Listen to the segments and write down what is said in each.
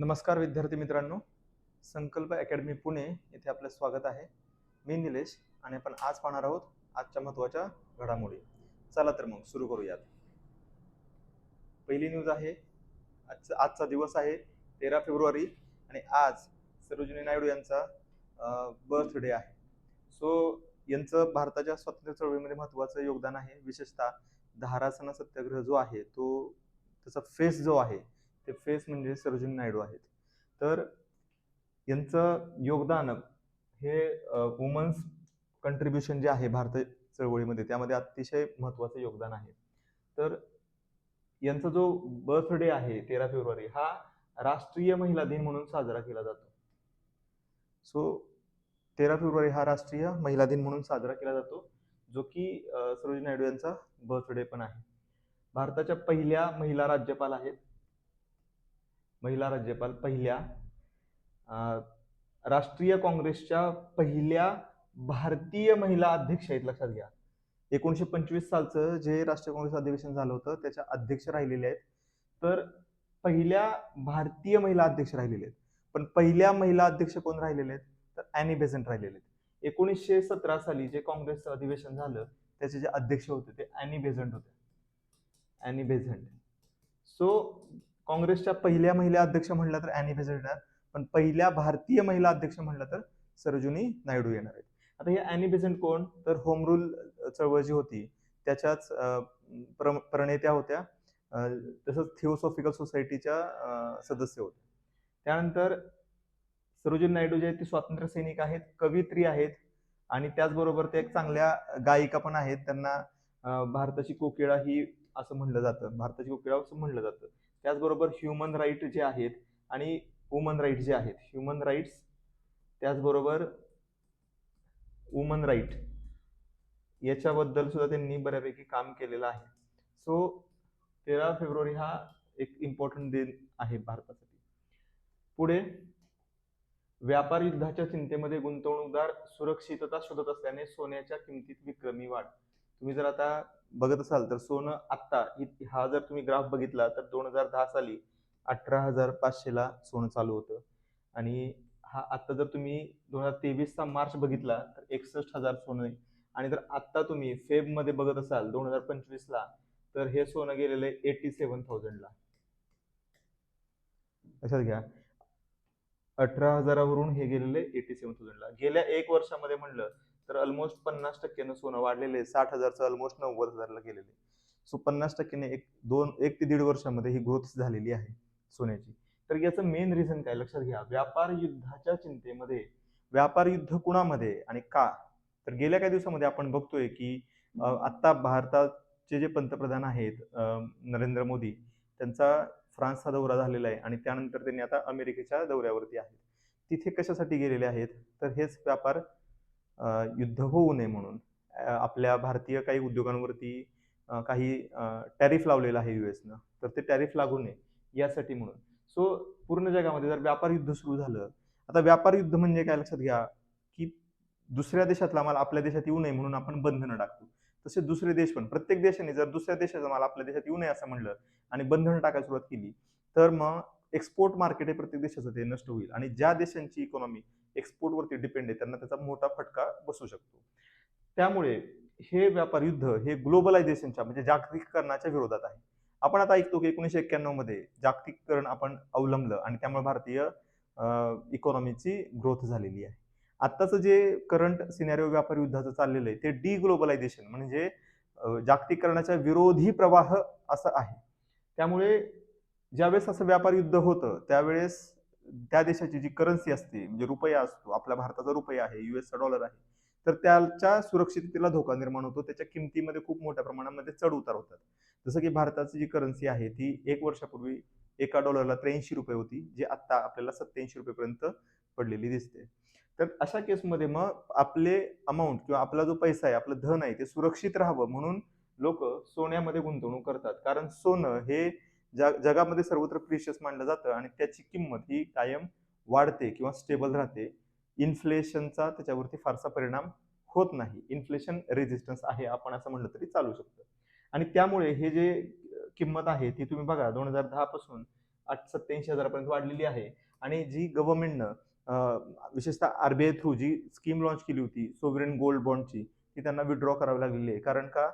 नमस्कार विद्यार्थी मित्रांनो. संकल्प अकॅडमी पुणे येथे आपलं स्वागत आहे. मी निलेश आणि आपण आज पाहणार आहोत आजच्या महत्त्वाच्या घडामोडी. चला तर मग सुरू करूयात. पहिली न्यूज आहे. आजचा आजचा दिवस आहे तेरा फेब्रुवारी आणि आज सरोजिनी नायडू यांचा बर्थडे आहे. सो यांचं भारताच्या स्वातंत्र्य चळवळीमध्ये महत्त्वाचं योगदान आहे. विशेषतः धारासना सत्याग्रह जो आहे तो त्याचा फेस जो आहे ते फेस म्हणजे सरोजिनी नायडू आहेत. तर यांचं योगदान हे वुमन्स कंट्रीब्युशन जे आहे भारत चळवळीमध्ये त्यामध्ये अतिशय महत्त्वाचं योगदान आहे. तर यांचा जो बर्थडे आहे तेरा फेब्रुवारी हा राष्ट्रीय महिला दिन म्हणून साजरा केला जातो. सो तेरा फेब्रुवारी हा राष्ट्रीय महिला दिन म्हणून साजरा केला जातो जो की सरोजिनी नायडू यांचा बर्थडे पण आहे. भारताच्या पहिल्या महिला राज्यपाल आहेत महिला राज्यपाल पहिल्या राष्ट्रीय काँग्रेसच्या पहिल्या भारतीय महिला अध्यक्ष आहेत लक्षात घ्या. एकोणीशे पंचवीस सालचं जे राष्ट्रीय काँग्रेस अधिवेशन झालं होतं त्याच्या अध्यक्ष राहिलेले आहेत. तर पहिल्या भारतीय महिला अध्यक्ष राहिलेले आहेत. पण पहिल्या महिला अध्यक्ष कोण राहिलेले आहेत? तर अॅनी बेझंट राहिलेले आहेत. एकोणीसशे सतरा साली जे काँग्रेसचं अधिवेशन झालं त्याचे जे अध्यक्ष होते ते अॅनी बेझंट होते. Annie Besant. सो काँग्रेसच्या पहिल्या महिला अध्यक्ष म्हणलं तर अॅनी बेझंट येणार पण पहिल्या भारतीय महिला अध्यक्ष म्हणलं तर सरोजिनी नायडू येणार आहेत. आता हे अॅनी बेझंट कोण? तर होम रूल चळवळ जी होती त्याच्याच प्र- प्रणेत्या होत्या तसंच थिओसॉफिकल सोसायटीच्या सदस्य होत्या त्यानंतर सरोजिनी नायडू जे आहेत ते स्वातंत्र्य सैनिक आहेत कवित्री आहेत आणि त्याचबरोबर ते एक चांगल्या गायिका पण आहेत. त्यांना भारताची कोकिळा ही असं म्हणलं जातं भारताची कोकिळा असं म्हणलं जातं. त्याचबरोबर ह्युमन राईट जे आहेत आणि वुमन राईट जे आहेत. ह्युमन राईट्स त्याचबरोबर वुमन राईट याच्याबद्दल सुद्धा त्यांनी बऱ्यापैकी काम केलेलं आहे. सो तेरा फेब्रुवारी हा एक इम्पॉर्टंट दिन आहे भारतासाठी. पुढे व्यापार युद्धाच्या चिंतेमध्ये गुंतवणूकदार सुरक्षितता शोधत असल्याने सोन्याच्या किमतीत विक्रमी वाढ. तुम्ही जर आता बघत असाल तर सोनं आत्ता इ- हा जर तुम्ही ग्राफ बघितला तर दोन हजार दहा साली अठरा हजार पाचशेला सोनं चालू होतं. आणि हा आत्ता जर तुम्ही दोन हजार तेवीसचा मार्च बघितला तर एकसष्ट हजार सोनं आहे. आणि जर आत्ता तुम्ही फेबमध्ये बघत असाल दोन हजार पंचवीसला तर हे सोनं गेलेलं आहे एटी सेवन थाउजंडला लक्षात घ्या. अठरा हजारावरून हे गेलेले एटी सेवन थाउजंडला गेल्या एक वर्षामध्ये म्हणलं तर ऑलमोस्ट पन्नास टक्क्यानं सोनं वाढलेलं आहे. साठ हजारचं ऑलमोस्ट नव्वद हजारला गेलेलं आहे. सो पन्नास टक्क्याने एक दोन एक ते दीड वर्षामध्ये ही ग्रोथ झालेली आहे सोन्याची. तर याचं मेन रिझन काय? लक्षात घ्या. व्यापार युद्धाच्या चिंतेमध्ये व्यापार युद्ध कुणामध्ये आणि का? तर गेल्या काही दिवसामध्ये आपण बघतोय की आत्ता भारताचे जे पंतप्रधान आहेत नरेंद्र मोदी त्यांचा फ्रान्सचा दौरा झालेला आहे आणि त्यानंतर त्यांनी आता अमेरिकेच्या दौऱ्यावरती आहेत. तिथे कशासाठी गेलेले आहेत? तर हेच व्यापार युद्ध होऊ नये म्हणून. आपल्या भारतीय काही उद्योगांवरती काही टॅरिफ लावलेला आहे युएसनं तर ते टॅरिफ लागू नये यासाठी म्हणून. सो पूर्ण जगामध्ये जर व्यापार युद्ध सुरू झालं आता व्यापार युद्ध म्हणजे काय लक्षात घ्या की दुसऱ्या देशातला माल आपल्या देशात येऊ नये म्हणून आपण बंधनं टाकतो. तसे दुसरे देश पण प्रत्येक देशाने जर दुसऱ्या देशाचा माल आपल्या देशात येऊ नये असं म्हणलं आणि बंधनं टाकायला सुरुवात केली तर मग एक्सपोर्ट मार्केट हे प्रत्येक देशाचं ते नष्ट होईल आणि ज्या देशांची इकॉनॉमी एक्सपोर्टवरती डिपेंड आहे. त्यांना त्याचा मोठा फटका बसू शकतो. त्यामुळे हे व्यापार युद्ध हे ग्लोबलायझेशनच्या म्हणजे जागतिकीकरणाच्या विरोधात आहे. आपण आता ऐकतो की एकोणीशे एक्क्याण्णवमध्ये जागतिकीकरण आपण अवलंबलं आणि त्यामुळे भारतीय इकॉनॉमीची ग्रोथ झालेली आहे. आत्ताचं जे करंट सिनेरिओ व्यापार युद्धाचं चाललेलं आहे ते डी ग्लोबलायझेशन म्हणजे जागतिकीकरणाच्या विरोधी प्रवाह असं आहे. त्यामुळे ज्यावेळेस असं व्यापार युद्ध होतं त्यावेळेस त्या देशाची जी करन्सी असते म्हणजे रुपया असतो आपल्या भारताचा रुपया आहे युएसचा डॉलर आहे तर त्याच्या सुरक्षिततेला धोका निर्माण होतो. त्याच्या किमतीमध्ये खूप मोठ्या प्रमाणामध्ये चढ उतार होतात. जसं की भारताची जी करन्सी आहे ती एक वर्षापूर्वी एका डॉलरला त्र्याऐंशी रुपये होती जी आत्ता आपल्याला सत्याऐंशी रुपयेपर्यंत पडलेली दिसते. तर अशा केसमध्ये मग आपले अमाऊंट किंवा आपला जो पैसा आहे आपलं धन आहे ते सुरक्षित राहावं म्हणून लोक सोन्यामध्ये गुंतवणूक करतात. कारण सोनं हे जग जगामध्ये सर्वत्र प्रिशियस मानलं जातं आणि त्याची किंमत ही कायम वाढते किंवा स्टेबल राहते. इन्फ्लेशनचा त्याच्यावरती फारसा परिणाम होत नाही. इन्फ्लेशन रेजिस्टन्स आहे आपण असं म्हणलं तरी चालू शकतं. आणि त्यामुळे हे जे किंमत आहे ती तुम्ही बघा दोन हजार दहा पासून आठ सत्याऐंशी हजारापर्यंत वाढलेली आहे. आणि जी गव्हर्नमेंटनं विशेषतः आरबीआय थ्रू जी स्कीम लॉन्च केली होती सोवरेन गोल्ड बॉन्डची ती त्यांना विड्रॉ करावी लागलेली आहे. कारण का?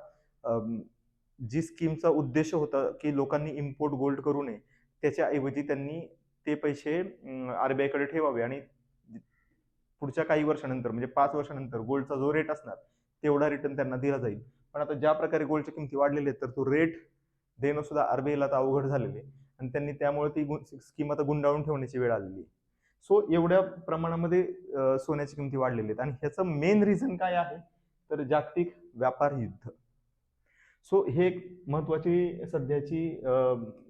जी स्कीमचा उद्देश होता की लोकांनी इम्पोर्ट गोल्ड करू नये त्याच्याऐवजी त्यांनी ते पैसे आर बी आयकडे ठेवावे. आणि पुढच्या काही वर्षानंतर म्हणजे पाच वर्षानंतर गोल्डचा जो रेट असणार तेवढा रिटर्न त्यांना दिला जाईल. पण आता ज्या प्रकारे गोल्डच्या किमती वाढलेल्या आहेत तर तो रेट देणं सुद्धा आरबीआयला आता अवघड झालेले आहे. आणि त्यांनी त्यामुळे ती स्कीम आता गुंडाळून ठेवण्याची वेळ आलेली आहे. सो एवढ्या प्रमाणामध्ये सोन्याची किमती वाढलेली आहेत. आणि ह्याचं मेन रिझन काय आहे? तर जागतिक व्यापार युद्ध. सो हे एक महत्वाची सध्याची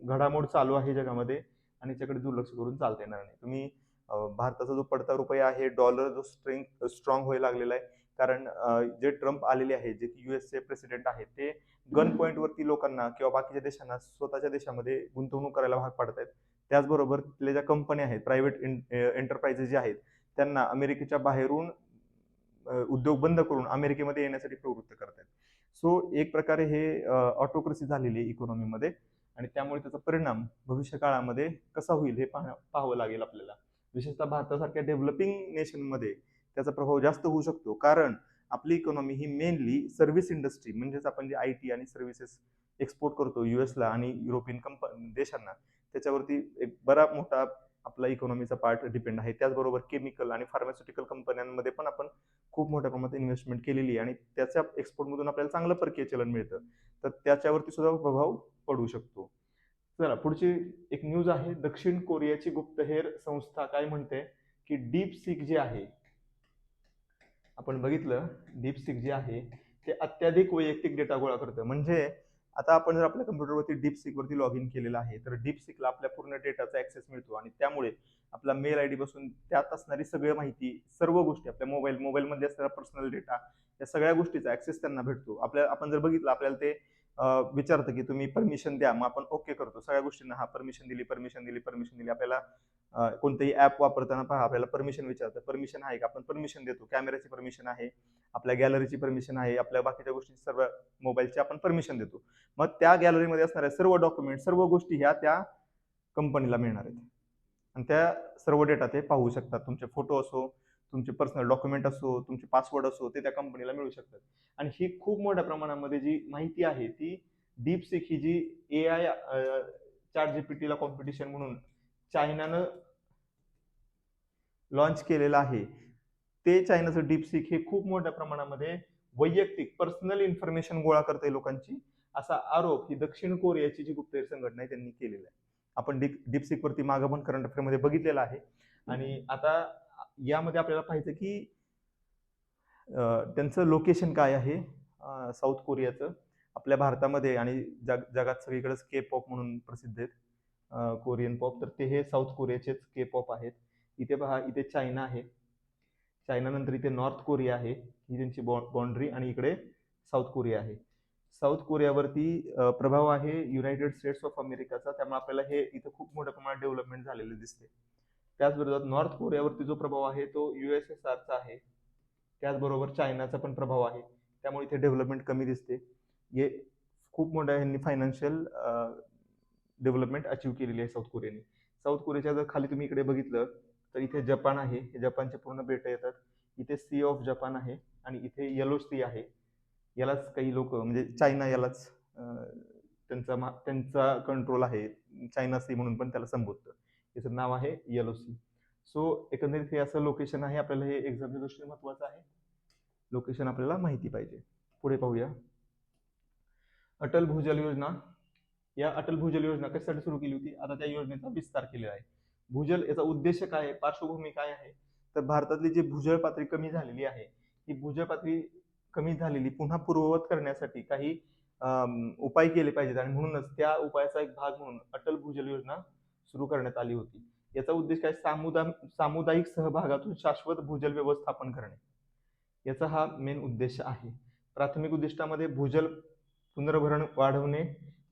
घडामोड चालू आहे जगामध्ये आणि याच्याकडे दुर्लक्ष करून चालता येणार नाही. तुम्ही भारताचा जो पडता रुपया आहे डॉलर जो स्ट्रेंग स्ट्रॉंग व्हायला लागलेला आहे. कारण जे ट्रम्प आलेले आहेत जे की युएसचे प्रेसिडेंट आहेत ते गन पॉईंट वरती लोकांना किंवा बाकीच्या देशांना स्वतःच्या देशामध्ये गुंतवणूक करायला भाग पाडत आहेत. त्याचबरोबर तिथल्या ज्या कंपन्या आहेत प्रायव्हेट एंटरप्राइजेस जे आहेत त्यांना अमेरिकेच्या बाहेरून उद्योग बंद करून अमेरिकेमध्ये येण्यासाठी प्रवृत्त करतात सो एक प्रकारे हे ऑटोक्रेसी झालेली आहे इकॉनॉमीमध्ये आणि त्यामुळे त्याचा परिणाम भविष्य काळामध्ये कसा होईल हे पाहा पाहावं लागेल आपल्याला. विशेषतः भारतासारख्या डेव्हलपिंग नेशनमध्ये त्याचा प्रभाव जास्त होऊ शकतो. कारण आपली इकॉनॉमी ही मेनली सर्व्हिस इंडस्ट्री म्हणजेच आपण जे आय टी आणि सर्व्हिसेस एक्सपोर्ट करतो युएसला आणि युरोपियन कंप देशांना त्याच्यावरती एक बरा मोठा आपला इकॉनॉमीचा पार्ट डिपेंड आहे. त्याचबरोबर केमिकल आणि फार्मास्युटिकल कंपन्यांमध्ये पण आपण खूप मोठ्या प्रमाणात इन्व्हेस्टमेंट केलेली आहे आणि त्याच्या एक्सपोर्टमधून आपल्याला चांगलं परकीय चलन मिळतं. तर त्याच्यावरती सुद्धा प्रभाव पडू शकतो. चला पुढची एक न्यूज आहे. दक्षिण कोरियाची गुप्तहेर संस्था काय म्हणते? की डीप सिक जे आहे आपण बघितलं डीप सिक जे आहे ते अत्याधिक वैयक्तिक डेटा गोळा करतं. म्हणजे आता आपण जर आपल्या कम्प्युटरवरती डीप वरती लॉग इन केलेलं आहे तर डीप सिकला आपल्या पूर्ण डेटाचा ऍक्सेस मिळतो आणि त्यामुळे आपला मेल आय डी पासून त्यात असणारी सगळी माहिती सर्व गोष्टी आपल्या मोबाईल मोबाईलमध्ये असणारा पर्सनल डेटा या सगळ्या गोष्टीचा ऍक्सेस त्यांना भेटतो. आपल्या आपण जर बघितलं आपल्याला ते विचारतं की तुम्ही परमिशन द्या मग आपण ओके करतो. सगळ्या गोष्टींना हा परमिशन दिली परमिशन दिली परमिशन दिली. आपल्याला कोणतंही ऍप वापरताना पहा आपल्याला परमिशन विचारतं. परमिशन आहे का? आपण परमिशन देतो. कॅमेऱ्याची परमिशन आहे आपल्या गॅलरीची परमिशन आहे आपल्या बाकीच्या गोष्टी सर्व मोबाईलची आपण परमिशन देतो. मग त्या गॅलरीमध्ये असणाऱ्या सर्व डॉक्युमेंट सर्व गोष्टी ह्या त्या कंपनीला मिळणार आहेत. आणि त्या सर्व डेटा ते पाहू शकतात. तुमचे फोटो असो तुमचे पर्सनल डॉक्युमेंट असो तुमचे पासवर्ड असो ते त्या कंपनीला मिळू शकतात. आणि ही खूप मोठ्या प्रमाणामध्ये जी माहिती आहे ती deep six he G A I चार जीपीटीला कॉम्पिटिशन म्हणून चायनानं लॉन्च केलेलं आहे ते चायनाचं डीप सिक हे खूप मोठ्या प्रमाणामध्ये वैयक्तिक पर्सनल इन्फॉर्मेशन गोळा करते लोकांची. असा आरोप ही दक्षिण कोरियाची जी गुप्तहेर संघटना आहे त्यांनी केलेला आहे. आपण डीप डीपसिक वरती मागं पण करंट अफेअरमध्ये बघितलेलं आहे. आणि आता यामध्ये आपल्याला पाहिजे की त्यांचं लोकेशन काय आहे? साऊथ कोरियाचं आपल्या भारतामध्ये आणि जग जगात सगळीकडेच के पॉप म्हणून प्रसिद्ध आहेत कोरियन पॉप तर ते हे साऊथ कोरियाचेच के पॉप आहेत. इथे पहा इथे चायना आहे. चायनानंतर इथे नॉर्थ कोरिया आहे. ही त्यांची बॉ बाउंड्री आणि इकडे साऊथ कोरिया आहे. साऊथ कोरियावरती प्रभाव आहे युनायटेड स्टेट्स ऑफ अमेरिकाचा त्यामुळे आपल्याला हे इथं खूप मोठ्या प्रमाणात डेव्हलपमेंट झालेले दिसते त्याचबरोबर नॉर्थ कोरियावरती जो प्रभाव आहे तो युएसएसआरचा आहे. त्याचबरोबर चायनाचा पण प्रभाव आहे. त्यामुळे इथे डेव्हलपमेंट कमी दिसते. हे खूप मोठ्या ह्यांनी फायनान्शियल डेव्हलपमेंट अचीव्ह केलेली आहे साऊथ कोरियाने साऊथ कोरियाच्या जर खाली तुम्ही इकडे बघितलं तर इथे जपान आहे. हे जपानचे पूर्ण बेटं येतात. इथे सी ऑफ जपान आहे आणि इथे येलो सी आहे. यालाच काही लोक म्हणजे चायना यालाच त्यांचा मा- त्यांचा कंट्रोल आहे. चायना सी म्हणून पण त्याला संबोधतं. याचं नाव आहे येलो सी सो एकंदरीत हे असं लोकेशन आहे. आपल्याला हे एक्झामच्या दृष्टीने महत्वाचं आहे. लोकेशन आपल्याला माहिती पाहिजे. पुढे पाहूया. अटल भूजल योजना. या अटल भूजल योजना कशासाठी सुरू केली होती? आता त्या योजनेचा विस्तार केलेला आहे. भूजल याचा उद्देश काय आहे? पार्श्वभूमी काय आहे? तर भारतातली जी भूजल पातळी कमी झालेली आहे ही भूजल पातळी कमी झालेली पुन्हा पूर्ववत करण्यासाठी काही उपाय केले पाहिजेत. आणि म्हणूनच त्या उपायाचा एक भाग म्हणून अटल भूजल योजना सुरू करण्यात आली होती. याचा उद्देश काय? सामुदा सामुदायिक सहभागातून शाश्वत भूजल व्यवस्थापन करणे. याचा हा मेन उद्देश आहे. प्राथमिक उद्दिष्टामध्ये भूजल पुनर्भरण वाढवणे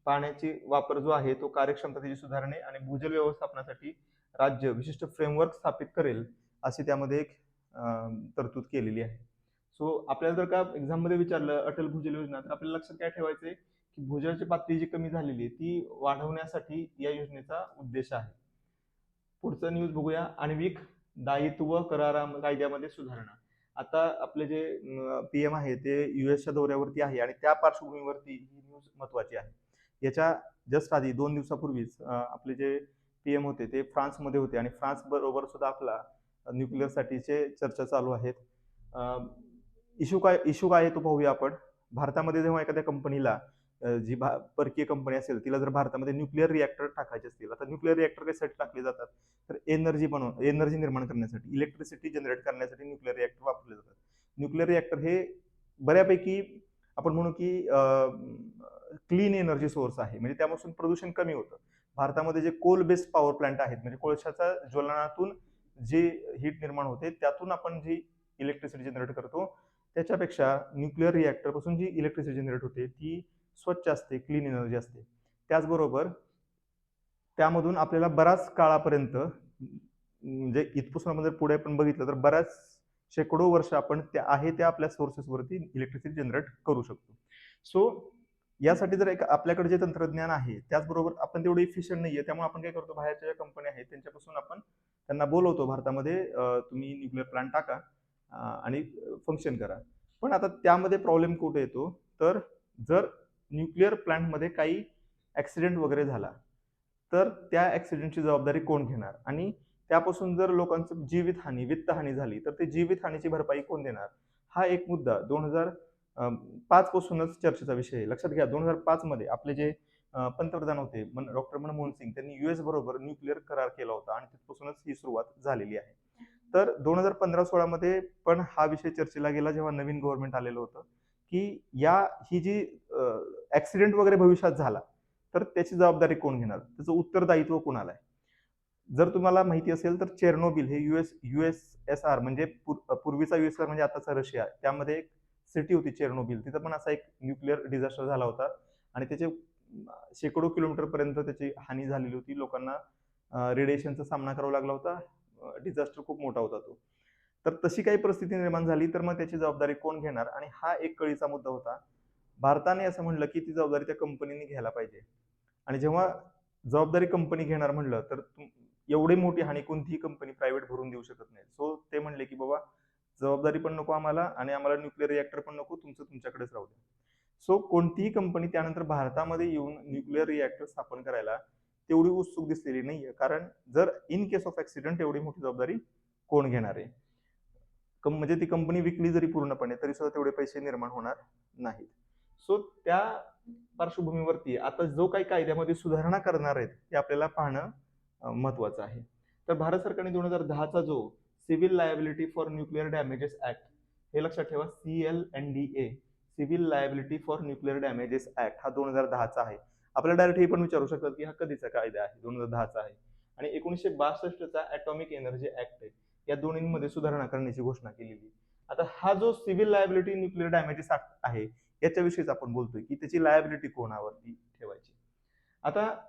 पाण्याची वापर जो आहे तो कार्यक्षमतेची सुधारणे आणि भूजल व्यवस्थापनासाठी राज्य विशिष्ट फ्रेमवर्क स्थापित करेल अशी त्यामध्ये एक तरतूद केलेली आहे. सो आपल्याला जर का एक्झाममध्ये विचारलं अटल भूजल योजना तर आपल्याला लक्षात काय ठेवायचंय? की भूजलाची पातळी जी कमी झालेली आहे ती वाढवण्यासाठी या योजनेचा उद्देश आहे. पुढचं न्यूज बघूया. आण्विक दायित्व करारा कायद्यामध्ये सुधारणा. आता आपले जे पी एम आहे ते युएसच्या दौऱ्यावरती आहे आणि त्या पार्श्वभूमीवरती ही न्यूज महत्वाची आहे. याच्या जस्ट आधी दोन दिवसापूर्वीच आपले जे पी एम होते ते फ्रान्समध्ये होते आणि फ्रान्स बरोबर सुद्धा आपला न्यूक्लिअरसाठीचे चर्चा चालू आहेत. इशू काय इशू काय आहे तो पाहूया आपण. भारतामध्ये जेव्हा एखाद्या कंपनीला जी भा परकीय कंपनी असेल तिला जर भारतामध्ये न्यूक्लिअर रिॲक्टर टाकायचे असतील आता न्यूक्लिअर रिॲक्टर कशासाठी टाकले जातात तर एनर्जी बनव एनर्जी निर्माण करण्यासाठी इलेक्ट्रिसिटी जनरेट करण्यासाठी न्यूक्लिअर रिॲक्टर वापरले जातात. न्यूक्लिअर रिॲक्टर हे बऱ्यापैकी आपण म्हणू की क्लीन एनर्जी सोर्स आहे म्हणजे त्यापासून प्रदूषण कमी होतं. भारतामध्ये जे कोल बेस्ड पॉवर प्लांट आहेत म्हणजे कोळशाच्या ज्वलनातून जे हीट निर्माण होते त्यातून आपण जी इलेक्ट्रिसिटी जनरेट करतो त्याच्यापेक्षा न्यूक्लिअर रिॲक्टरपासून जी इलेक्ट्रिसिटी जनरेट होते ती स्वच्छ असते क्लीन एनर्जी असते. त्याचबरोबर त्यामधून आपल्याला बराच काळापर्यंत म्हणजे इथपासून आपण जर पुढे पण बघितलं तर बऱ्याच शेकडो वर्ष आपण त्या आहे त्या आपल्या सोर्सेसवरती इलेक्ट्रिसिटी जनरेट करू शकतो. सो यासाठी जर एक आपल्याकडे जे तंत्रज्ञान आहे त्याचबरोबर आपण तेवढं इफिशियंट आहे त्यामुळे आपण काय करतो बाहेरच्या ज्या कंपन्या आहेत त्यांच्यापासून आपण त्यांना बोलवतो. भारतामध्ये तुम्ही न्यूक्लिअर प्लांट टाका आणि फंक्शन करा. पण आता त्यामध्ये प्रॉब्लेम कुठे येतो? तर जर न्यूक्लिअर प्लांटमध्ये काही ॲक्सिडेंट वगैरे झाला तर त्या ॲक्सिडेंटची जबाबदारी कोण घेणार? आणि त्यापासून जर लोकांचं जीवितहानी वित्तहानी झाली तर ते जीवितहानीची भरपाई कोण देणार? हा एक मुद्दा. दोन हजार पाचपासूनच चर्चेचा विषय आहे. लक्षात घ्या दोन हजार पाचमध्ये आपले जे पंतप्रधान होते डॉक्टर मनमोहन सिंग त्यांनी युएस बरोबर न्यूक्लिअर करार केला होता आणि तिथपासूनच ही सुरुवात झालेली आहे. तर दोन हजार पंधरा सोळामध्ये पण हा विषय चर्चेला गेला जेव्हा नवीन गव्हर्नमेंट आलेलं होतं. की या ही जी ऍक्सिडेंट वगैरे भविष्यात झाला तर त्याची जबाबदारी कोण घेणार? त्याचं उत्तरदायित्व कोणाला आहे? जर तुम्हाला माहिती असेल तर चेर्नोबिल हे युएस युएस एस आर म्हणजे पूर्वीचा युएस आर म्हणजे आताचा रशिया. त्यामध्ये एक सिटी होती चेर्नोबिल. तिथं पण असा एक न्यूक्लिअर डिझास्टर झाला होता आणि त्याचे शेकडो किलोमीटर पर्यंत त्याची हानी झालेली होती. लोकांना रेडिएशनचा सामना करावा लागला होता. डिझास्टर खूप मोठा होता तो. तर तशी काही परिस्थिती निर्माण झाली तर मग त्याची जबाबदारी कोण घेणार? आणि हा एक कळीचा मुद्दा होता. भारताने असं म्हणलं की ती जबाबदारी त्या कंपनीने घ्यायला पाहिजे. आणि जेव्हा जबाबदारी कंपनी घेणार म्हणलं तर एवढी मोठी हानी कोणतीही कंपनी प्रायव्हेट भरून देऊ शकत नाही. सो ते म्हणले की बाबा जबाबदारी पण नको आम्हाला आणि आम्हाला न्यूक्लिअर रिॲक्टर पण नको तुमचं तुमच्याकडेच राहू द्या. सो कोणतीही कंपनी त्यानंतर भारतामध्ये येऊन न्यूक्लिअर रिॲक्टर स्थापन करायला तेवढी उत्सुक दिसलेली नाहीये. कारण जर इन केस ऑफ ऍक्सिडेंट एवढी मोठी जबाबदारी कोण घेणार आहे? कं- म्हणजे ती कंपनी विकली जरी पूर्णपणे तरी सुद्धा तेवढे पैसे निर्माण होणार नाहीत. सो त्या पार्श्वभूमीवरती आता जो काही कायद्यामध्ये सुधारणा करणार आहेत ते आपल्याला पाहणं महत्वाचं आहे. तर भारत सरकारने दोन हजार दहाचा जो civil liability for nuclear damages act हे लक्षात ठेवा C L N D A civil liability for nuclear damages act हा दोन हजार दहाचा आहे. आपल्याला डायरेक्ट हे पण विचारू शकतात की हा कधीचा कायदा आहे दोन हजार दहाचा आहे. आणि एकोणीसशे बासष्टचा ॲटॉमिक एनर्जी ऍक्ट आहे. या दोन्हीमध्ये सुधारणा करण्याची घोषणा केलेली आता हा जो civil liability nuclear damages act आहे याच्याविषयीच आपण बोलतोय की त्याची लायबिलिटी कोणावरती ठेवायची? आता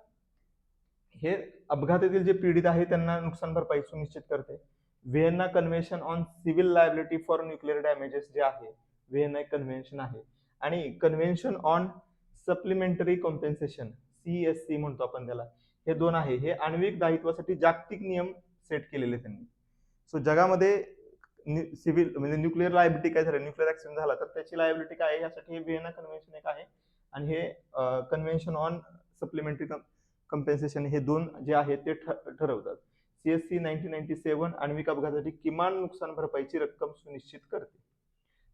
हे अपघातातील जे पीडित आहे त्यांना नुकसान भरपाई सुनिश्चित करते. Vienna convention on civil liability for nuclear damages जे आहे व्हिएन्ना कन्व्हेन्शन आहे. आणि convention on supplementary compensation C S C म्हणतो आपण त्याला. हे दोन आहे. हे आण्विक दायित्वासाठी जागतिक नियम सेट केलेले त्यांनी. सो जगामध्ये सिव्हिल म्हणजे न्यूक्लिअर लायबिलिटी काय झालं? न्यूक्लिअर ऍक्सिडेंट झाला तर त्याची लायबिलिटी काय आहे? यासाठी हे व्हिएना कन्व्हेन्शन एक आहे. आणि हे कन्व्हेन्शन ऑन सप्लिमेंटरी कम्पेन्सेशन हे दोन जे आहे ते ठ- ठरवतात. C S C nineteen ninety seven आण्विक अपघातासाठी किमान नुकसान भरपाईची रक्कम सुनिश्चित करते.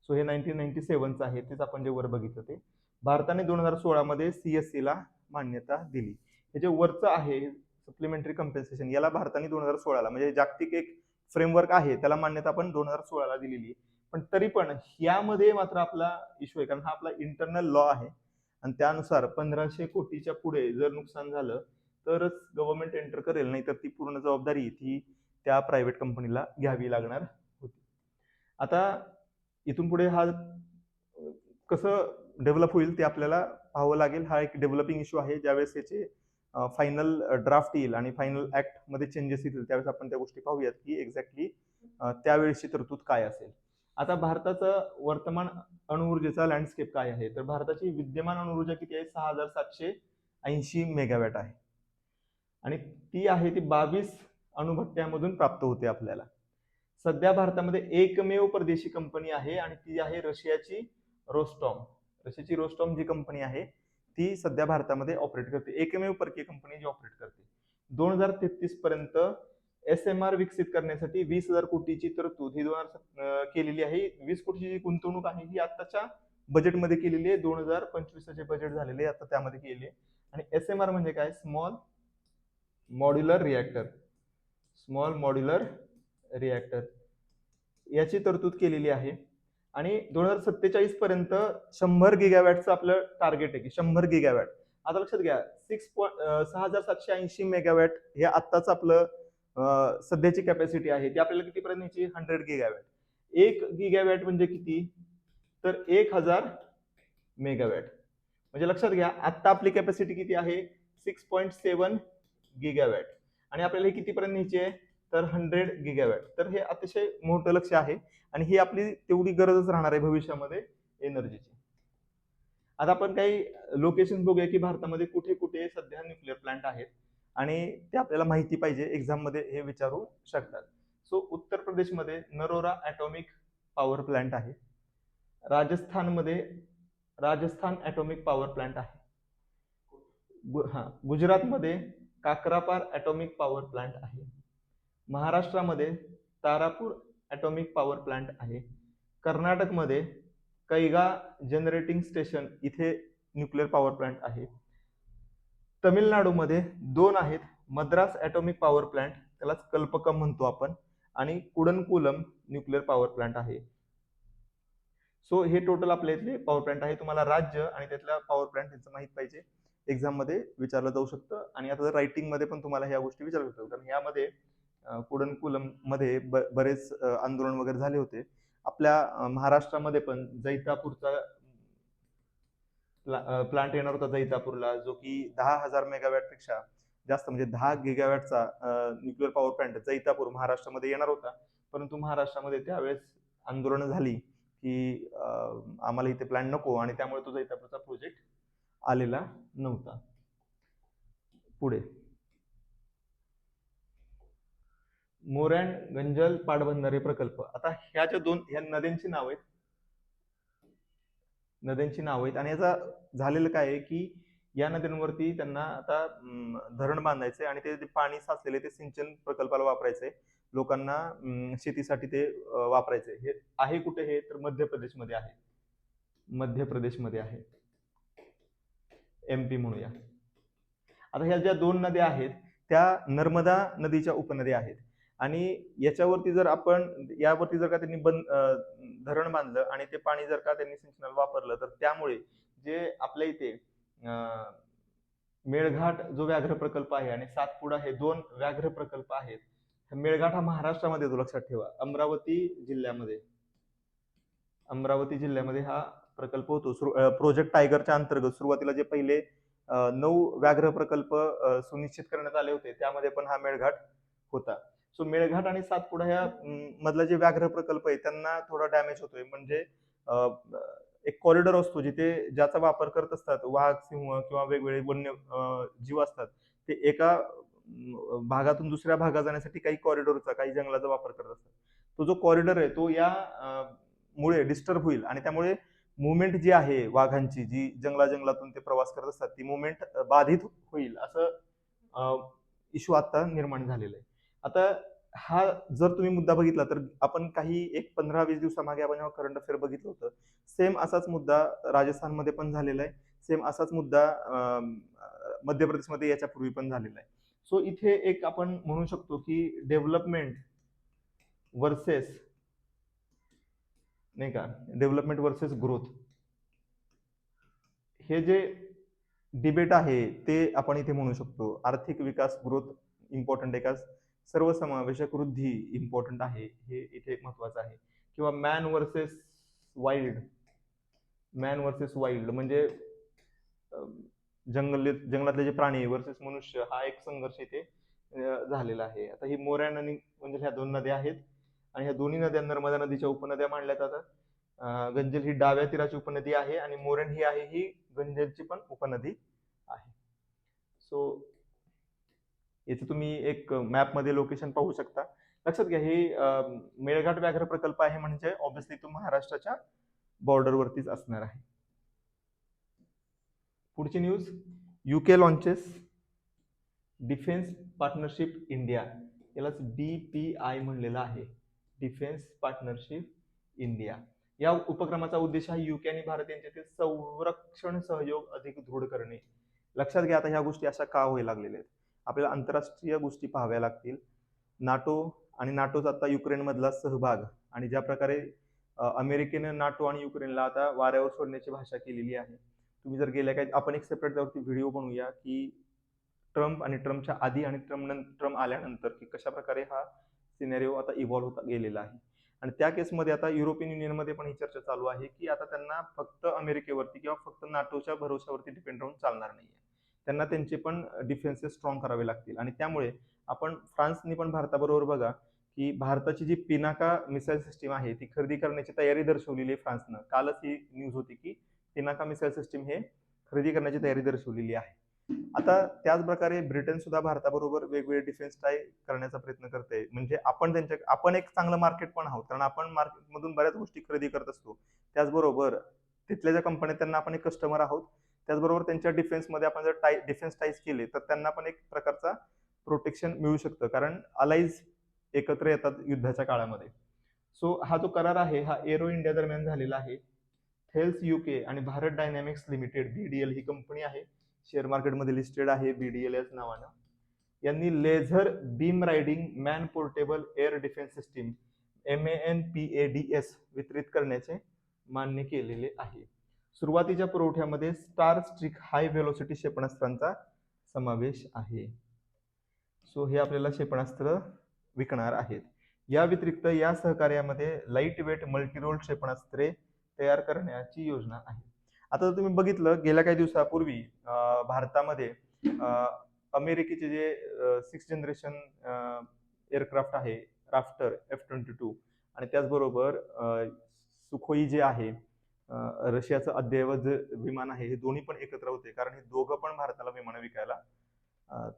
सो हे नाईन्टीन नाईन्टी सेव्हनचं आहे तेच आपण जे वर बघितलं ते. भारताने दोन हजार सोळामध्ये सी एस सीला मान्यता दिली. हे जे वरचं आहे सप्लिमेंटरी कम्पेन्सेशन याला भारताने दोन हजार सोळाला म्हणजे जागतिक एक फ्रेमवर्क आहे त्याला मान्यता आपण दोन हजार सोळाला दिलेली आहे. पण तरी पण यामध्ये मात्र आपला इश्यू आहे कारण हा आपला इंटरनल लॉ आहे. आणि त्यानुसार पंधराशे कोटीच्या पुढे जर नुकसान झालं तरच गव्हर्नमेंट एंटर करेल नाही तर ती पूर्ण जबाबदारी ती त्या प्रायव्हेट कंपनीला घ्यावी लागणार होती. आता इथून पुढे हा कसं डेव्हलप होईल ते आपल्याला पाहावं लागेल. हा एक डेव्हलपिंग इश्यू आहे ज्यावेळेस याचे फायनल ड्राफ्ट येईल आणि फायनल ऍक्टमध्ये चेंजेस येतील त्यावेळेस आपण त्या गोष्टी पाहूयात की एक्झॅक्टली त्यावेळेसची तरतूद काय असेल. आता भारताचं वर्तमान अणुऊर्जेचा लँडस्केप काय आहे? तर भारताची विद्यमान अणुऊर्जा किती आहे? सहा हजार सातशे ऐंशी मेगावॅट आहे. आणि ती आहे ती बावीस अणुभट्ट्यामधून प्राप्त होते आपल्याला. सध्या भारतामध्ये एकमेव परदेशी कंपनी आहे आणि ती आहे रशियाची रोस्टॉम रशियाची रोस्टॉम जी कंपनी आहे ती सध्या भारतामध्ये ऑपरेट करते. एकमेव परकीय कंपनी जी ऑपरेट करते. दोन हजार तेहतीस पर्यंत एस एम आर विकसित करण्यासाठी वीस हजार कोटीची तरतूद ही दोन हजार केलेली आहे. वीस कोटीची जी गुंतवणूक आहे ही आताच्या बजेटमध्ये केलेली आहे. दोन हजार पंचवीसचे बजेट झालेले आहे आता त्यामध्ये केले आणि एस एम आर म्हणजे काय? Small modular reactor small modular reactor याची तरतूद केलेली आहे. आणि दोन हजार सत्तेचाळीस पर्यंत शंभर गिगावॅटचं आपलं टार्गेट आहे की शंभर गिगावॅट आता लक्षात घ्या सिक्स पॉईंट सहा हजार सातशे ऐंशी मेगावॅट हे आत्ताच आपलं सध्याची कॅपॅसिटी आहे. ती आपल्याला कितीपर्यंत न्यायची? हंड्रेड गिगावॅट एक गिगावॅट म्हणजे किती? तर एक हजार मेगावॅट म्हणजे लक्षात घ्या आत्ता आपली कॅपॅसिटी किती आहे? सिक्स पॉईंट सेवन गिगावॅट आणि आपल्याला हे कितीपर्यंत न्यायची आहे? तर हंड्रेड गिगावॅट तर हे अतिशय मोठं लक्ष आहे आणि ही आपली तेवढी गरजच राहणार आहे भविष्यामध्ये एनर्जीची. आता आपण काही लोकेशन बघूया की भारतामध्ये कुठे कुठे सध्या न्यूक्लिअर प्लांट आहेत आणि ते आपल्याला माहिती पाहिजे एक्झाममध्ये हे विचारू शकतात. सो उत्तर प्रदेशमध्ये नरोरा ॲटॉमिक पॉवर प्लांट आहे. राजस्थानमध्ये राजस्थान ॲटॉमिक पॉवर प्लांट आहे. गु- हां गुजरातमध्ये काकरापार ॲटॉमिक पॉवर प्लांट आहे. महाराष्ट्रामध्ये तारापूर ॲटॉमिक पॉवर प्लांट आहे. कर्नाटकमध्ये कैगा जनरेटिंग स्टेशन इथे न्यूक्लिअर पॉवर प्लांट आहे. तमिळनाडूमध्ये दोन आहेत मद्रास ॲटॉमिक पॉवर प्लांट त्यालाच कल्पकम म्हणतो आपण आणि कुडनकुलम न्यूक्लिअर पॉवर प्लांट आहे. सो हे टोटल आपल्या इथले पॉवर प्लांट आहे. तुम्हाला राज्य आणि त्यातल्या पॉवर प्लांट यांचं माहीत पाहिजे. एक्झाममध्ये विचारलं जाऊ शकतं. आणि आता रायटिंगमध्ये पण तुम्हाला ह्या गोष्टी विचारू शकतो कारण यामध्ये कुडनकुलममध्ये बरेच आंदोलन वगैरे झाले होते. आपल्या महाराष्ट्रामध्ये पण जैतापूरचा प्लांट येणार होता जैतापूरला जो की दहा हजार मेगावॅटपेक्षा जास्त म्हणजे दहा गिगावॅटचा न्यूक्लिअर पॉवर प्लांट जैतापूर महाराष्ट्रामध्ये येणार होता. परंतु महाराष्ट्रामध्ये त्यावेळेस आंदोलनं झाली की आम्हाला इथे प्लांट नको आणि त्यामुळे तो जैतापूरचा प्रोजेक्ट आलेला नव्हता. पुढे. मोरॅन गंजल पाटबंधारे प्रकल्प. आता ह्या ज्या दोन ह्या नद्यांची नाव आहेत नद्यांची नाव आहेत. आणि याचा झालेलं काय आहे की या नद्यांवरती त्यांना आता धरण बांधायचंय आणि ते जे पाणी साचलेले ते सिंचन प्रकल्पाला वापरायचंय. लोकांना शेतीसाठी ते वापरायचे वापरायचंय. हे आहे कुठे? हे तर मध्य प्रदेशमध्ये आहे. मध्य प्रदेशमध्ये आहे. एम पी म्हणूया. आता ह्या ज्या दोन नद्या आहेत त्या नर्मदा नदीच्या उपनद्या आहेत. आणि याच्यावरती जर आपण यावरती जर का त्यांनी बंद धरण बांधलं आणि ते पाणी जर का त्यांनी सिंचनाला वापरलं तर त्यामुळे जे आपल्या इथे अं, मेळघाट जो व्याघ्र प्रकल्प आहे आणि सातपुडा हे दोन व्याघ्र प्रकल्प आहेत मेळघाट हा महाराष्ट्रामध्ये येतो लक्षात ठेवा. अमरावती जिल्ह्यामध्ये अमरावती जिल्ह्यामध्ये हा प्रकल्प होतो. प्रोजेक्ट टायगरच्या अंतर्गत सुरुवातीला जे पहिले नऊ व्याघ्र प्रकल्प सुनिश्चित करण्यात आले होते त्यामध्ये पण हा मेळघाट होता. सो मेळघाट आणि सातपुडा ह्या मधला जे व्याघ्र प्रकल्प आहे त्यांना थोडा डॅमेज होतोय. म्हणजे एक कॉरिडॉर असतो जिथे ज्याचा वापर करत असतात वाघ सिंह किंवा वेगवेगळे वन्य जीव असतात ते एका भागातून दुसऱ्या भागात जाण्यासाठी काही कॉरिडॉरचा काही जंगलाचा वापर करत असतात. तो जो कॉरिडॉर आहे तो या मुळे डिस्टर्ब होईल आणि त्यामुळे मुवमेंट जी आहे वाघांची जी जंगला जंगलातून ते प्रवास करत असतात ती मुवमेंट बाधित होईल असं इश्यू आता निर्माण झालेला आहे. आता हा जर तुम्ही मुद्दा बघितला तर आपण काही एक पंधरा वीस दिवसामागे आपण जेव्हा करंट अफेअर बघितलं होतं सेम असाच मुद्दा राजस्थानमध्ये पण झालेला आहे. सेम असाच मुद्दा मध्य प्रदेशमध्ये याच्यापूर्वी पण झालेला आहे. सो इथे एक आपण म्हणू शकतो की डेव्हलपमेंट वर्सेस नाही का? डेव्हलपमेंट वर्सेस ग्रोथ हे जे डिबेट आहे ते आपण इथे म्हणू शकतो. आर्थिक विकास ग्रोथ इम्पॉर्टंट आहे का? सर्वसमावेशक वृद्धी इम्पॉर्टंट आहे हे इथे महत्वाचं आहे. किंवा man versus wild man versus wild म्हणजे जंगल जंगलातले जे प्राणी वर्सेस मनुष्य हा एक संघर्ष इथे झालेला आहे. आता ही मोरॅन आणि म्हणजे ह्या दोन नद्या आहेत. आणि ह्या दोन्ही नद्या नर्मदा नदीच्या उपनद्या मांडल्या जातात गंजल ही डाव्या तीराची उपनदी आहे आणि मोरण ही आहे ही गंजलची पण उपनदी आहे. सो याचं तुम्ही एक मॅपमध्ये लोकेशन पाहू शकता. लक्षात घ्या हे मेळघाट व्याघ्र प्रकल्प आहे म्हणजे ऑब्विसली तो महाराष्ट्राच्या बॉर्डरवरतीच असणार आहे. पुढची news UK launches defence partnership India यालाच डी पी आय म्हणलेलं आहे. डिफेन्स पार्टनरशिप इंडिया या उपक्रमाचा उद्देश हा युके आणि भारत यांच्यातील संरक्षण सहयोग अधिक दृढ करणे. लक्षात घ्या आता ह्या गोष्टी अशा का व्हायला लागलेल्या आहेत? आपल्याला आंतरराष्ट्रीय गोष्टी पाहाव्या लागतील. नाटो आणि नाटोचा आता युक्रेनमधला सहभाग आणि ज्या प्रकारे अमेरिकेनं नाटो आणि युक्रेनला आता वाऱ्यावर सोडण्याची भाषा केलेली आहे. तुम्ही जर गेल्या काय आपण एक सेपरेट त्यावरती व्हिडिओ बनवूया की ट्रम्प आणि ट्रम्पच्या आधी आणि ट्रम्प ट्रम्प आल्यानंतर की कशा प्रकारे हा सिनेरिओ आता इव्हॉल्व्ह होता गेलेला आहे. आणि त्या केसमध्ये आता युरोपियन युनियनमध्ये पण ही चर्चा चालू आहे की आता त्यांना फक्त अमेरिकेवरती किंवा फक्त नाटोच्या भरोश्यावरती डिपेंड राहून चालणार नाही त्यांना त्यांचे पण डिफेन्सेस स्ट्रॉंग करावे लागतील. आणि त्यामुळे आपण फ्रान्सनी पण भारताबरोबर बघा की भारताची जी पिनाका मिसाईल सिस्टीम आहे ती खरेदी करण्याची तयारी दर्शवलेली आहे फ्रान्सनं. कालच ही न्यूज होती की पिनाका मिसाईल सिस्टीम हे खरेदी करण्याची तयारी दर्शवलेली आहे. आता त्याच प्रकारे ब्रिटन सुद्धा भारताबरोबर वेगवेगळे डिफेन्स ट्राय करण्याचा प्रयत्न करते म्हणजे आपण त्यांच्या आपण एक चांगलं मार्केट पण आहोत. कारण आपण मार्केटमधून बऱ्याच गोष्टी खरेदी करत असतो. त्याचबरोबर तिथल्या ज्या कंपन्या त्यांना आपण एक कस्टमर आहोत. त्याचबरोबर त्यांच्या डिफेन्समध्ये आपण जर टाय डिफेन्स टाईज केले तर त्यांना पण एक प्रकारचा प्रोटेक्शन मिळू शकतं. कारण अलाईज एकत्र येतात युद्धाच्या काळामध्ये. सो हा जो करार आहे हा एरो इंडिया दरम्यान झालेला आहे. थेल्स युके आणि भारत डायनॅमिक्स लिमिटेड बीडीएल ही कंपनी आहे. शेअर मार्केटमध्ये लिस्टेड आहे बीडीएल याच नावानं. यांनी laser beam riding man portable air defence system M A N P A D S वितरित करण्याचे मान्य केलेले आहे. सुरुवातीच्या पुरवठ्यामध्ये स्टार स्ट्रिक हाय व्हेलोसिटी क्षेपणास्त्रांचा समावेश आहे. सो हे आपल्याला क्षेपणास्त्र विकणार आहेत. या व्यतिरिक्त या सहकार्यामध्ये लाइट वेट मल्टीरोल क्षेपणास्त्रे तयार करण्याची योजना आहे. आता जर तुम्ही बघितलं गेल्या काही दिवसापूर्वी भारतामध्ये अमेरिकेचे जे सिक्स जनरेशन एअरक्राफ्ट आहे राफ्टर एफ ट्वेंटी टू आणि त्याचबरोबर सुखोई जे आहे रशियाचं अद्ययावत जे विमान आहे हे दोन्ही पण एकत्र होते. कारण हे दोघं पण भारताला विमानं विकायला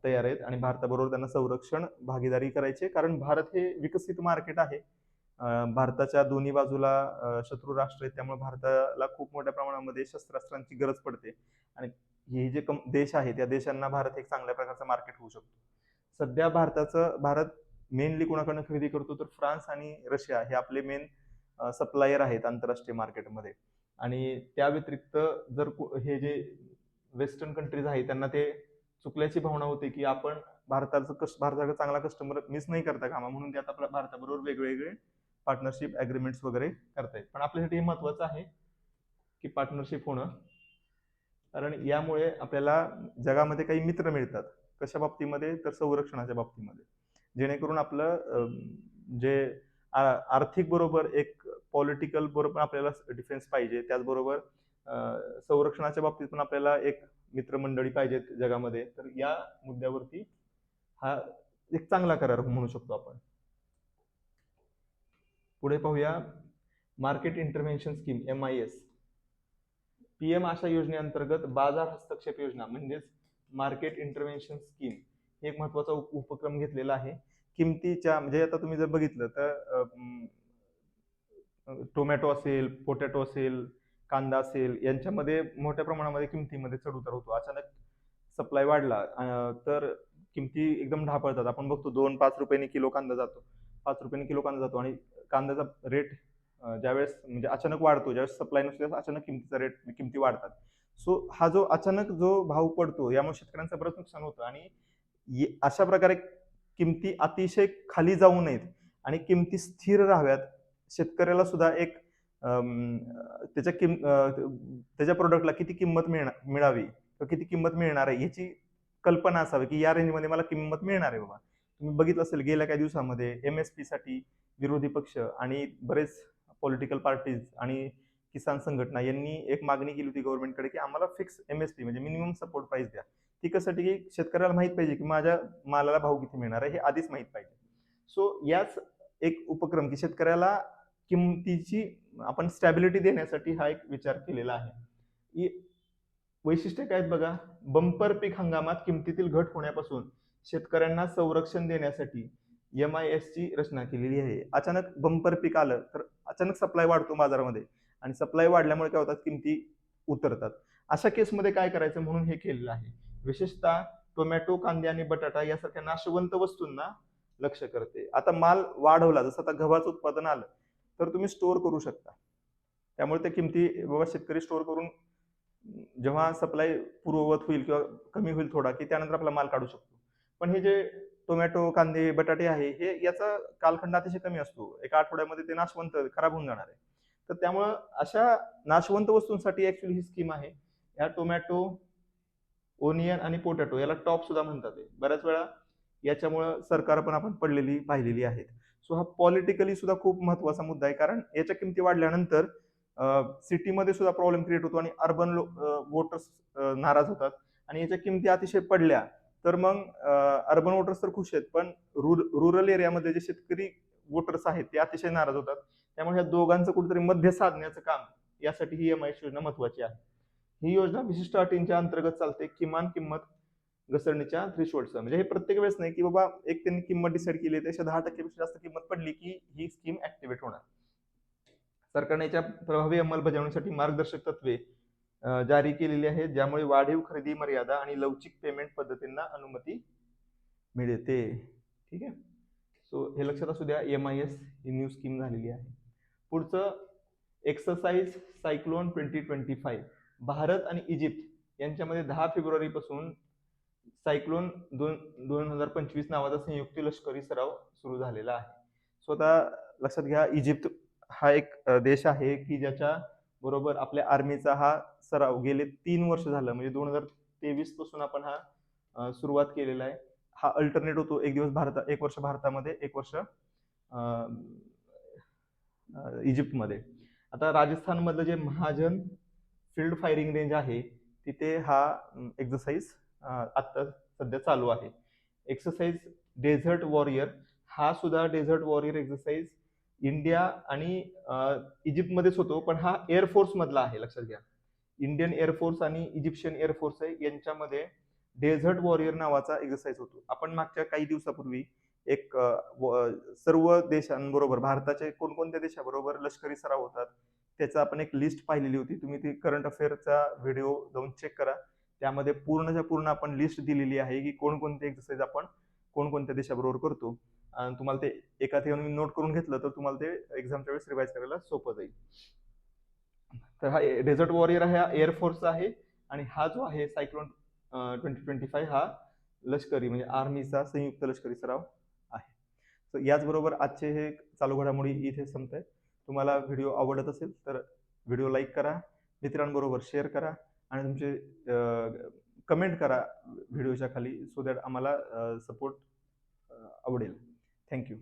तयार आहेत आणि भारताबरोबर त्यांना संरक्षण भागीदारी करायचे कारण भारत हे विकसित मार्केट आहे. भारताच्या दोन्ही बाजूला शत्रू राष्ट्र आहेत. त्यामुळे भारताला खूप मोठ्या प्रमाणामध्ये शस्त्रास्त्रांची गरज पडते. आणि हे जे कम देश आहे त्या देशांना भारत एक चांगल्या प्रकारचं मार्केट होऊ शकतो. सध्या भारताचं भारत मेनली कोणाकडनं खरेदी करतो तर फ्रान्स आणि रशिया हे आपले मेन सप्लायर आहेत आंतरराष्ट्रीय मार्केटमध्ये. आणि त्या व्यतिरिक्त जर को- हे जे वेस्टर्न कंट्रीज आहे त्यांना ते चुकल्याची भावना होते की आपण भारताचं कस भारताचा चांगला कस्टमर मिस नाही करता कामा म्हणून ते आता आपल्या भारताबरोबर वेगवेगळे पार्टनरशिप ॲग्रीमेंट्स वगैरे करतायत. पण आपल्यासाठी हे महत्त्वाचं आहे की पार्टनरशिप होणं. कारण यामुळे आपल्याला जगामध्ये काही मित्र मिळतात. कशा बाबतीमध्ये? तर संरक्षणाच्या बाबतीमध्ये. जेणेकरून आपलं जे आर्थिक बरोबर एक पॉलिटिकल बरोबर आपल्याला डिफेन्स पाहिजे. त्याचबरोबर संरक्षणाच्या बाबतीत पण आपल्याला एक मित्रमंडळी पाहिजेत जगामध्ये. तर या मुद्द्यावरती हा एक चांगला करार म्हणू शकतो आपण. पुढे पाहूया. Market intervention scheme M I S P M Aasha योजनेअंतर्गत बाजार हस्तक्षेप योजना म्हणजेच मार्केट इंटरव्हेन्शन स्कीम हे एक महत्त्वाचा उपक्रम घेतलेला आहे. किमतीच्या म्हणजे आता तुम्ही जर बघितलं तर टोमॅटो असेल पोटॅटो असेल कांदा असेल यांच्यामध्ये मोठ्या प्रमाणामध्ये किमतीमध्ये चढउतार होतो. अचानक सप्लाय वाढला तर किमती एकदम ढापळतात. आपण बघतो दोन पाच रुपयांनी किलो कांदा जातो. पाच रुपयांनी किलो कांदा जातो. आणि कांद्याचा रेट ज्यावेळेस म्हणजे अचानक वाढतो ज्यावेळेस सप्लाय नसतो अचानक किमतीचा रेट म्हणजे किमती वाढतात. सो हा जो अचानक जो भाव पडतो यामुळे शेतकऱ्यांचं बरंच नुकसान होतं. आणि अशा प्रकारे किमती अतिशय खाली जाऊ नयेत आणि किमती स्थिर राहाव्यात. शेतकऱ्याला सुद्धा एक त्याच्या किम त्याच्या प्रोडक्टला किती किंमत मिळणार मिळावी किंवा किती किंमत मिळणार आहे याची कल्पना असावी की या रेंजमध्ये मला किंमत मिळणार आहे बाबा. तुम्ही बघितलं असेल गेल्या काही दिवसामध्ये एम एस पीसाठी विरोधी पक्ष आणि बरेच पॉलिटिकल पार्टीज आणि किसान संघटना यांनी एक मागणी केली होती गव्हर्नमेंटकडे की आम्हाला फिक्स एम एस पी म्हणजे मिनिमम सपोर्ट प्राईस द्या. ती कशासाठी की शेतकऱ्याला माहीत पाहिजे की माझ्या मालाला भाव किती मिळणार आहे हे आधीच माहीत पाहिजे. सो याच एक उपक्रम की शेतकऱ्याला किमतीची आपण स्टॅबिलिटी देण्यासाठी हा एक विचार केलेला आहे. वैशिष्ट्य काय आहेत बघा बंपर पीक हंगामात किमतीतील घट होण्यापासून शेतकऱ्यांना संरक्षण देण्यासाठी एम आय एस ची रचना केलेली आहे. अचानक बंपर पीक आलं तर अचानक सप्लाय वाढतो बाजारामध्ये आणि सप्लाय वाढल्यामुळे काय होतात किमती उतरतात. अशा केसमध्ये काय करायचं म्हणून हे केलेलं आहे? विशेषतः टोमॅटो कांदे आणि बटाटा यासारख्या नाशवंत वस्तूंना लक्ष करते. आता माल वाढवला जसं आता गव्हाचं उत्पादन आलं तर तुम्ही स्टोअर करू शकता. त्यामुळे त्या किमती बाबा शेतकरी स्टोअर करून जेव्हा सप्लाय पूर्ववत होईल किंवा कमी होईल थोडा की त्यानंतर आपला माल काढू शकतो. पण हे जे टोमॅटो कांदे बटाटे आहे हे याचा कालखंड अतिशय कमी असतो. एका आठवड्यामध्ये ते नाशवंत खराब होऊन जाणार आहे. तर त्यामुळं अशा नाशवंत वस्तूंसाठी ऍक्च्युली ही स्कीम आहे. या टोमॅटो ओनियन आणि पोटॅटो याला टॉप सुद्धा म्हणतात बऱ्याच वेळा याच्यामुळं सरकार पण आपण पडलेली पाहिलेली आहेत. सो हा पॉलिटिकली सुद्धा खूप महत्त्वाचा मुद्दा आहे. कारण याच्या किमती वाढल्यानंतर सिटीमध्ये सुद्धा प्रॉब्लेम क्रिएट होतो आणि अर्बन वोटर्स नाराज होतात. आणि याच्या किमती अतिशय पडल्या तर मग अर्बन वोटर्स तर खुश आहेत. पण रुरल एरियामध्ये जे शेतकरी वोटर्स आहेत ते अतिशय नाराज होतात. त्यामुळे ह्या दोघांचं कुठेतरी मध्य साधण्याचं काम यासाठी ही एम आय योजना महत्वाची आहे. ही योजना विशिष्ट अटींच्या अंतर्गत चालते. किमान किंमत घसरणीच्या थ्रीशोल्डचं म्हणजे हे प्रत्येक वेळेस नाही की बाबा एक त्यांनी किंमत डिसाईड केली त्याच्या दहा टक्केपेक्षा जास्त किंमत पडली की ही स्कीम ऍक्टिव्हेट होणार. सरकारने याच्या प्रभावी अंमलबजावणीसाठी मार्गदर्शक तत्वे जारी केलेली आहेत ज्यामुळे वाढीव खरेदी मर्यादा आणि लवचिक पेमेंट पद्धतींना अनुमती मिळते. ठीक आहे? सो हे लक्षात असू द्या एम आय एस ही न्यू स्कीम झालेली आहे. पुढचं exercise cyclone twenty twenty five Bharat आणि इजिप्त यांच्यामध्ये दहा फेब्रुवारी पासून सायक्लोन दोन दोन हजार पंचवीस नावाचा संयुक्त लष्करी सराव सुरू झालेला आहे. स्वतः लक्षात घ्या इजिप्त हा एक देश आहे की ज्याच्या बरोबर आपल्या आर्मीचा हा सराव गेले तीन वर्ष झालं. म्हणजे दोन हजार तेवीसपासून आपण हा सुरुवात केलेला आहे. हा अल्टरनेट होतो. एक दिवस भारत एक वर्ष भारतामध्ये एक वर्ष इजिप्तमध्ये. आता राजस्थानमधलं जे महाजन फील्ड फायरिंग रेंज आहे तिथे हा एक्सरसाइज आत्ता सध्या चालू आहे. एक्सरसाइज डेझर्ट वॉरियर हा सुद्धा डेझर्ट वॉरियर एक्सरसाइज इंडिया आणि इजिप्तमध्येच होतो पण हा एअरफोर्समधला आहे लक्षात घ्या. इंडियन एअरफोर्स आणि इजिप्शियन एअरफोर्स आहे यांच्यामध्ये डेझर्ट वॉरियर नावाचा एक्सरसाइज होतो. आपण मागच्या काही दिवसापूर्वी एक व- सर्व देशांबरोबर भारताच्या कोणकोणत्या देशाबरोबर लष्करी सराव होतात त्याचा आपण एक लिस्ट पाहिलेली होती. तुम्ही ती करंट अफेअरचा व्हिडिओ जाऊन चेक करा. त्यामध्ये पूर्णच्या पूर्ण आपण लिस्ट दिलेली आहे की कोणकोणते एक्सरसाइज आपण कोणकोणत्या देशाबरोबर करतो. आणि तुम्हाला ते एका ठिकाणी नोट करून घेतलं तर तुम्हाला ते एक्झामच्या वेळेस रिवाइज करायला सोपं जाईल. तर हा डेझर्ट वॉरियर हा एअरफोर्सचा आहे आणि हा जो आहे सायक्लोन ट्वेंटी ट्वेंटी फाय हा लष्करी म्हणजे आर्मीचा संयुक्त लष्करी सराव आहे. तर याचबरोबर आजचे हे चालू घडामोडी इथे संपत आहेत तुम्हाला व्हिडिओ आवडत असेल तर व्हिडिओ लाईक करा मित्रांबरोबर शेअर करा आणि तुमचे कमेंट करा व्हिडिओच्या खाली सो दॅट आम्हाला सपोर्ट आवडेल. Thank you.